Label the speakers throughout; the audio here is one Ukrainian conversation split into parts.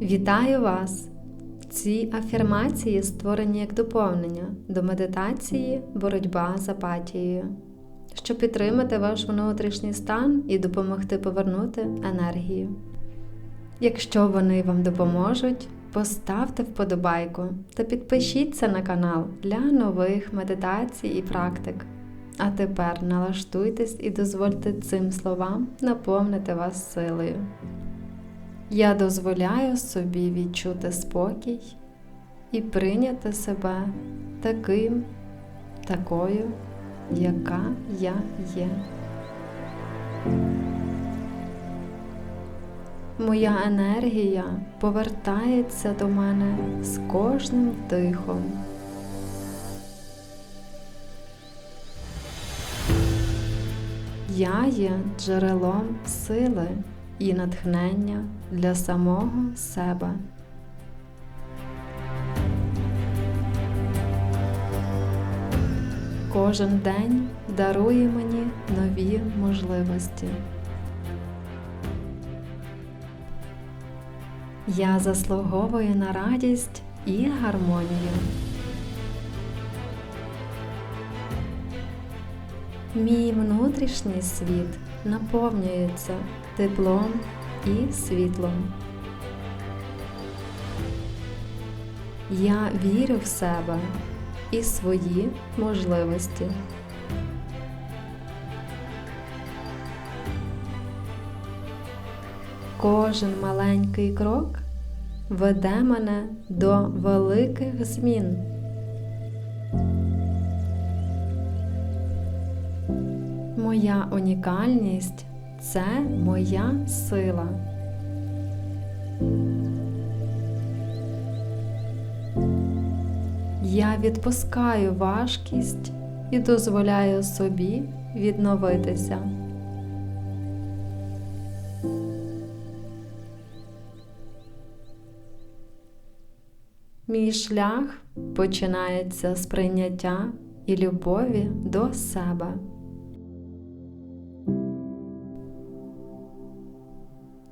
Speaker 1: Вітаю вас! Ці афірмації створені як доповнення до медитації Боротьба з апатією, щоб підтримати ваш внутрішній стан і допомогти повернути енергію. Якщо вони вам допоможуть, поставте вподобайку та підпишіться на канал для нових медитацій і практик. А тепер налаштуйтесь і дозвольте цим словам наповнити вас силою. Я дозволяю собі відчути спокій і прийняти себе таким, такою, яка я є. Моя енергія повертається до мене з кожним дихом. Я є джерелом сили і натхнення для самого себе. Кожен день дарує мені нові можливості. Я заслуговую на радість і гармонію. Мій внутрішній світ наповнюється теплом і світлом. Я вірю в себе і свої можливості. Кожен маленький крок веде мене до великих змін. Моя унікальність це моя сила. Я відпускаю важкість і дозволяю собі відновитися. Мій шлях починається з прийняття і любові до себе.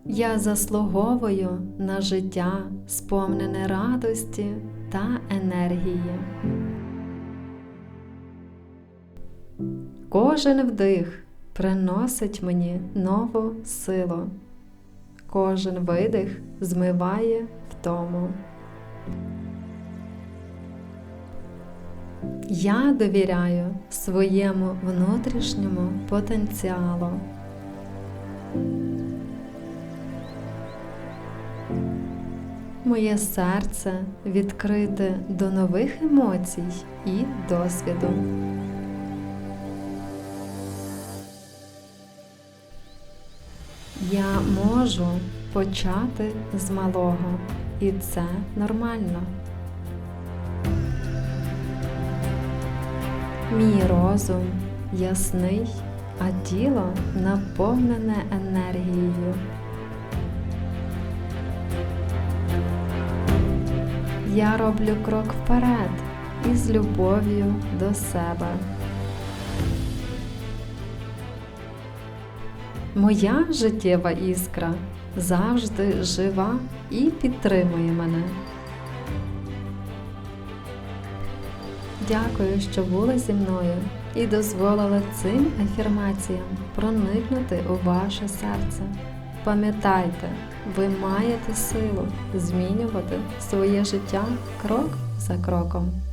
Speaker 1: Я заслуговую на життя, сповнене радості та енергії. Кожен вдих приносить мені нову силу. Кожен видих змиває втому. Я довіряю своєму внутрішньому потенціалу. Моє серце відкрите до нових емоцій і досвіду. Я можу почати з малого, і це нормально. Мій розум ясний, а тіло наповнене енергією. Я роблю крок вперед із любов'ю до себе. Моя життєва іскра завжди жива і підтримує мене. Дякую, що були зі мною і дозволили цим афірмаціям проникнути у ваше серце. Пам'ятайте, ви маєте силу змінювати своє життя крок за кроком.